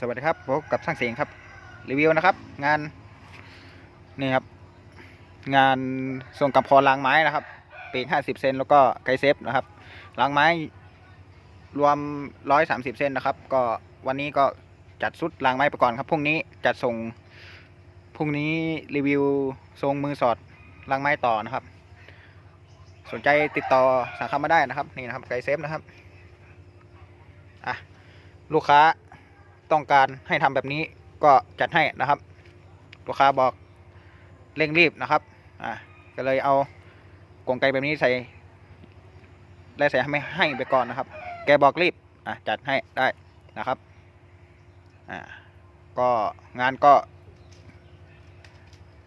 สวัสดีครับพบกับช่างเสียงครับ รีวิวนะครับ งานนี่ครับ งานส่งกำพรรางไม้นะครับปีก50เซนแล้วก็ไกเซฟนะครับรางไม้รวม130เซนนะครับ ก็วันนี้ก็จัดชุดรางไม้ไปก่อนครับพรุ่งนี้จัดส่งพรุ่งนี้รีวิวทรงมือสอดรางไม้ต่อนะครับ สนใจติดต่อสั่งเข้ามาได้นะครับนี่นะครับไกเซฟนะครับอะลูกค้า ต้องการให้ทำแบบนี้ก็จัดให้นะครับ ลูกค้าบอกเร่งรีบนะครับอ่าก็เลยเอากรงไกแบบนี้ใส่และใส่ให้ให้ไปก่อนนะครับ แกบอกรีบอะจัดให้ได้นะครับอ่าก็งานก็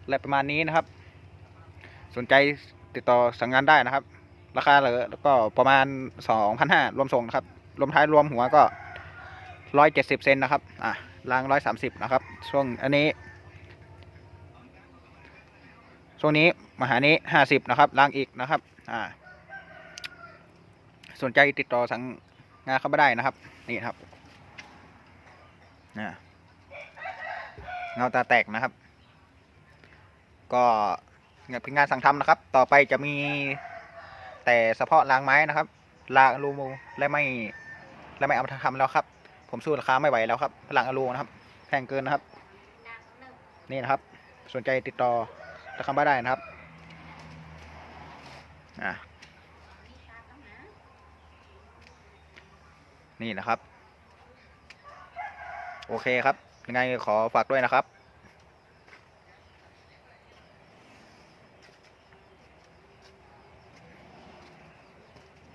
และประมาณนี้นะครับ สนใจติดต่อสั่งงานได้นะครับ ราคาเหลือแล้วก็ประมาณ 2,500รวมส่งนะครับ รวมท้ายรวมหัวก็ ร้อยเจ็ดสิบเซนนะครับ อะรางร้อยสามสิบนะครับ ช่วงอันนี้ ช่วงนี้มหานี้ห้าสิบนะครับรางอีกนะครับ อ่า สนใจติดต่อสั่งงานเข้ามาได้นะครับ นี่ครับเงาตาแตกนะครับ ก็เนี่ยเป็นงานสั่งทำนะครับ ต่อไปจะมีแต่เฉพาะรางไม้นะครับ รางอลูมิเนียมและไม่และไม่เอามาทำแล้วครับ ผมสู้ราคาไม่ไหวแล้วครับพลังอลูนะครับ แพงเกินนะครับ นี่นะครับ สนใจติดต่อราคาบ้าได้นะครับอะนี่นะครับ โอเคครับยังไงขอฝากด้วยนะครับ